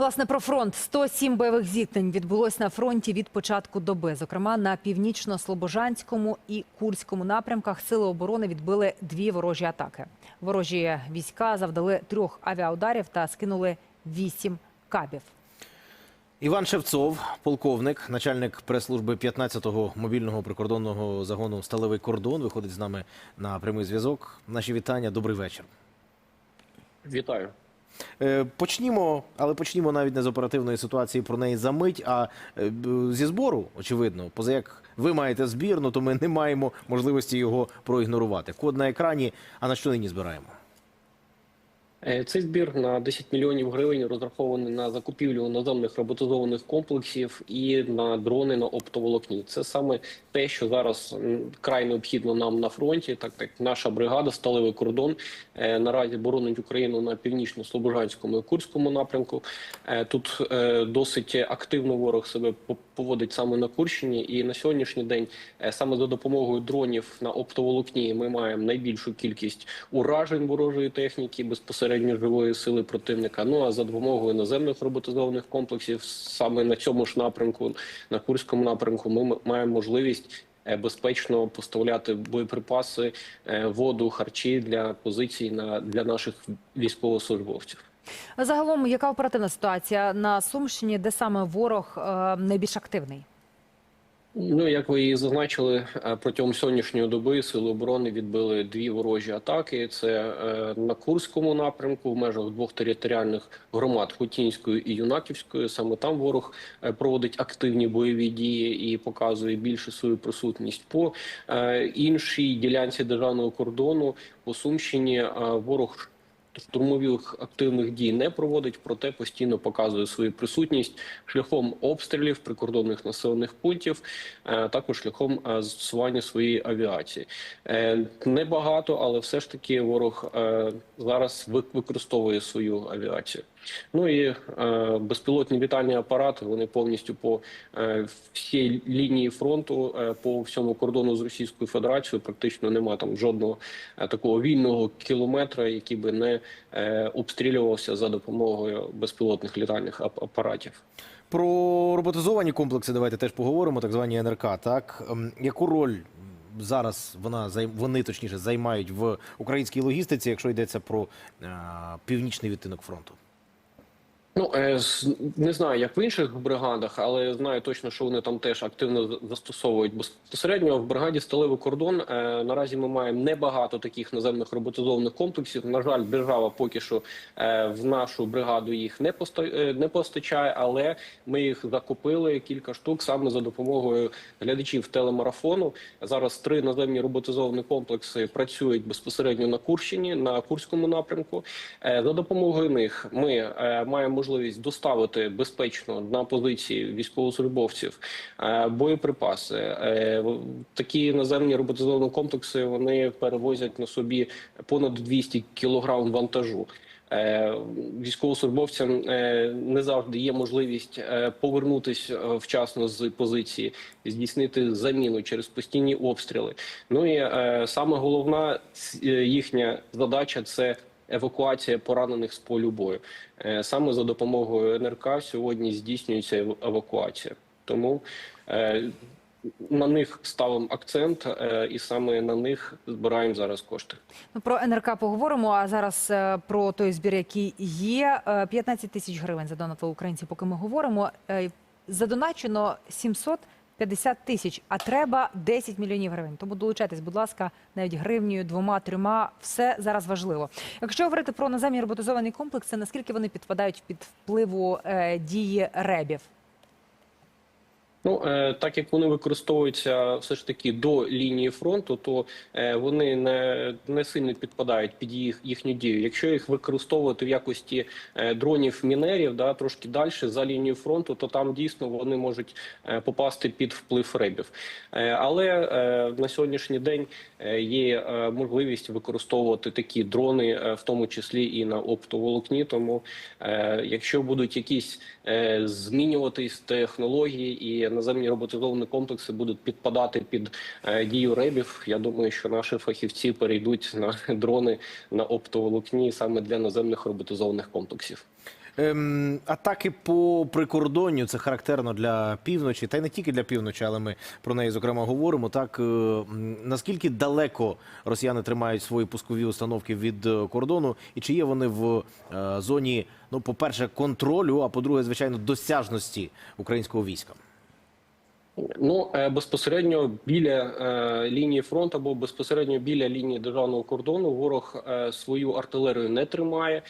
Власне, про фронт 107 бойових зіткнень відбулось на фронті від початку доби. Зокрема, на північно-слобожанському і курському напрямках сили оборони відбили дві ворожі атаки. Ворожі війська завдали трьох авіаударів та скинули вісім кабів. Іван Шевцов, полковник, начальник прес-служби 15-го мобільного прикордонного загону Сталевий кордон, виходить з нами на прямий зв'язок. Наші вітання. Добрий вечір. Вітаю. Е, Почнімо, але почнімо навіть не з оперативної ситуації про неї за мить, а е, зі збору, очевидно. Поза як ви маєте збір, ну то ми не маємо можливості його проігнорувати. Код на екрані. А на що нині збираємо? Е, Цей збір на 10 мільйонів гривень розрахований на закупівлю наземних роботизованих комплексів і на дрони на оптоволокні. Це саме те, що зараз край необхідно нам на фронті. Так як наша бригада сталевий кордон е, наразі боронить Україну на північно-слобожанському і Курському напрямку. Е, Тут досить активно ворог себе поводить саме на Курщині, і на сьогоднішній день саме за допомогою дронів на оптоволокні ми маємо найбільшу кількість уражень ворожої техніки безпосередньо живої сили противника. Ну а за допомогою наземних роботизованих комплексів, саме на цьому ж напрямку, на Курському напрямку, ми маємо можливість. е, Безпечно поставляти боєприпаси, е, воду, харчі для позицій на для наших військовослужбовців. Загалом, яка оперативна ситуація на Сумщині, де саме ворог е, найбільш активний? Ну, як ви і зазначили, е, протягом сьогоднішньої доби сили оборони відбили дві ворожі атаки. Це е, на Курському напрямку в межах двох територіальних громад Хотінської і Юнаківської. Саме там ворог е, проводить активні бойові дії і показує більше свою присутність по іншій ділянці державного кордону по Сумщині. Ворог штурмових активних дій не проводить, проте постійно показує свою присутність шляхом обстрілів прикордонних населених пунктів, е, також шляхом е, застосування своєї авіації. Е, Небагато, але все ж таки ворог зараз ви- використовує свою авіацію. Ну і е, безпілотні літальні апарати вони повністю по е, всій лінії фронту, е, по всьому кордону з Російською Федерацією. Практично немає там жодного е, такого вільного кілометра, який би не е, обстрілювався за допомогою безпілотних літальних ап- апаратів. Про роботизовані комплекси давайте теж поговоримо, так звані НРК. Так Ем, яку роль зараз вона вони точніше займають в українській логістиці, якщо йдеться про е, північний відтинок фронту? Ну е, не знаю, як в інших бригадах, але знаю точно, що вони там теж активно застосовують безпосередньо в бригаді сталевий кордон. Е, наразі ми маємо небагато таких наземних роботизованих комплексів. На жаль, держава поки що е, в нашу бригаду їх не не постачає, але ми їх закупили кілька штук саме за допомогою глядачів телемарафону. Зараз три наземні роботизовані комплекси працюють безпосередньо на Курщині, на Курському напрямку. За допомогою них ми маємо можливість доставити безпечно на позиції військовослужбовців е, боєприпаси. Е, Такі наземні роботизовані комплекси вони перевозять на собі понад 200 кілограм вантажу. Е, Військовослужбовцям не завжди є можливість повернутися вчасно з позиції, здійснити заміну через постійні обстріли. Ну і саме головна їхня задача це евакуація поранених з полю бою. Е, саме за допомогою НРК сьогодні здійснюється евакуація. Тому е, на них ставимо акцент, е, і саме на них збираємо зараз кошти. Про НРК поговоримо. А зараз про той збір, який є 15 тисяч гривень задонатили українці. Поки ми говоримо, задоначено 700 50 тисяч, а треба 10 мільйонів гривень. Тому долучайтесь, будь ласка, навіть гривнею, двома, трьома. Все зараз важливо. Якщо говорити про наземні роботизовані комплекси, наскільки вони підпадають під впливу е, дії ребів? Ну е, так як вони використовуються все ж таки до лінії фронту, то е, вони не, не сильно підпадають під їх їхню дію. Якщо їх використовувати в якості е, дронів мінерів, да трошки далі за лінією фронту, то там дійсно вони можуть попасти під вплив ребів. Але на сьогоднішній день є можливість використовувати такі дрони, в тому числі і на оптоволокні. Тому якщо будуть якісь змінюватись технології і наземні роботизовані комплекси будуть підпадати під е, дію ребів. Я думаю, що наші фахівці перейдуть на дрони на оптоволокні саме для наземних роботизованих комплексів. Ем, атаки по прикордонню це характерно для півночі, та й не тільки для півночі, але ми про неї зокрема говоримо. Так е, наскільки далеко росіяни тримають свої пускові установки від е, кордону, і чи є вони в е, зоні, ну, по-перше, контролю, а по-друге, звичайно, досяжності українського війська? Ну е, безпосередньо біля е, лінії фронту або безпосередньо біля лінії державного кордону ворог е, свою артилерію не тримає.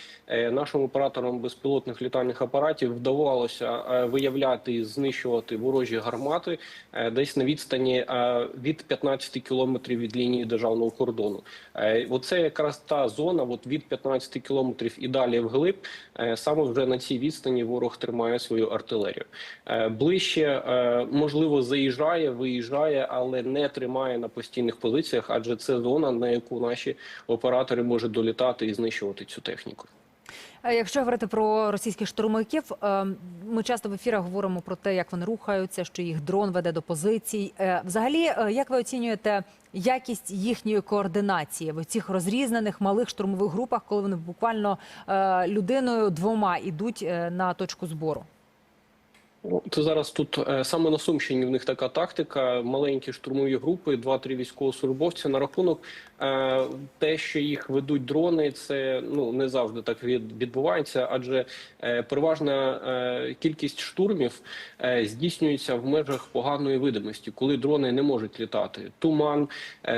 Нашим операторам безпілотних літальних апаратів вдавалося виявляти і знищувати ворожі гармати десь на відстані від 15 кілометрів від лінії державного кордону. Оце якраз та зона, от від 15 кілометрів і далі вглиб. Саме вже на цій відстані ворог тримає свою артилерію. Ближче е, заїжджає, виїжджає, але не тримає на постійних позиціях, адже це зона, на яку наші оператори можуть долітати і знищувати цю техніку. Якщо говорити про російських штурмовиків, е, ми часто в ефірах говоримо про те, як вони рухаються, що їх дрон веде до позицій. Е, Взагалі, е, як ви оцінюєте якість їхньої координації в цих розрізнених малих штурмових групах, коли вони буквально людиною двома йдуть на точку збору? Ну, Це зараз тут е, саме на Сумщині в них така тактика. Маленькі штурмові групи, два-три військовослужбовці на рахунок е, те, що їх ведуть дрони, це ну не завжди так від- відбувається, адже е, переважна кількість штурмів здійснюється в межах поганої видимості, коли дрони не можуть літати. Туман,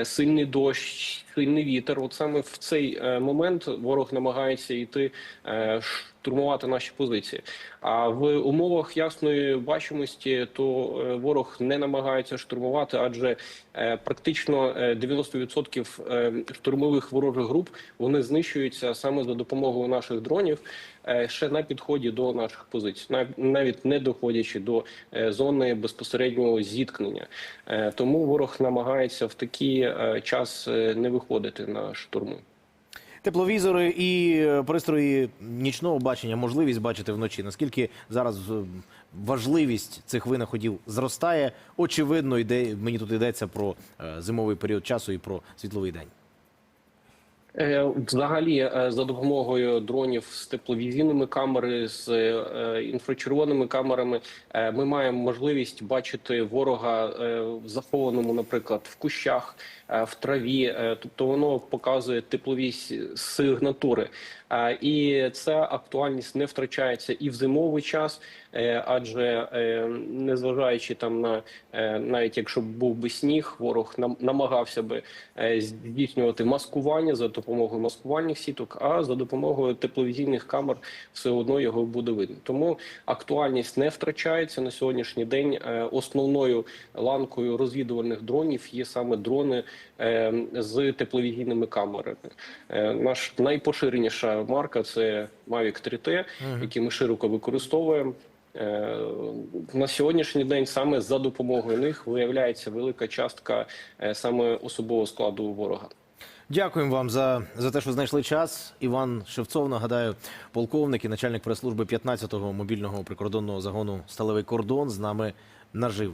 сильний дощ, сильний вітер. От саме в цей е, момент ворог намагається йти е, штурмувати наші позиції. А в умовах ясної бачимості то е, ворог не намагається штурмувати, адже практично е, 90% е, штурмових ворожих груп вони знищуються саме за допомогою наших дронів. Ще на підході до наших позицій, нав- навіть не доходячи до зони безпосереднього зіткнення, тому ворог намагається в такий час не виходити на штурми. Тепловізори і е, пристрої нічного бачення, можливість бачити вночі. Наскільки зараз е, важливість цих винаходів зростає? Очевидно, йде мені тут йдеться про е, зимовий період часу і про світловий день. Е, Взагалі, е, за допомогою дронів з тепловізійними камерами, з е, інфрачервоними камерами, ми маємо можливість бачити ворога в захованому, наприклад, в кущах, в траві. Тобто воно показує теплові сигнатури. І ця актуальність не втрачається і в зимовий час, адже е, незважаючи там на е, навіть якщо б був би сніг, ворог нам намагався би е, здійснювати маскування за допомогою маскувальних сіток, а за допомогою тепловізійних камер все одно його буде видно. Тому актуальність не втрачається на сьогоднішній день. Е, Основною ланкою розвідувальних дронів є саме дрони е, з тепловізійними камерами. Е, Наш найпоширеніша марка це Mavic 3T, який ми широко використовуємо. Е, На сьогоднішній день саме за допомогою них виявляється велика частка е, саме особового складу ворога. Дякуємо вам за, за те, що знайшли час. Іван Шевцов, нагадаю, полковник і начальник прес-служби 15-го мобільного прикордонного загону Сталевий кордон з нами наживо.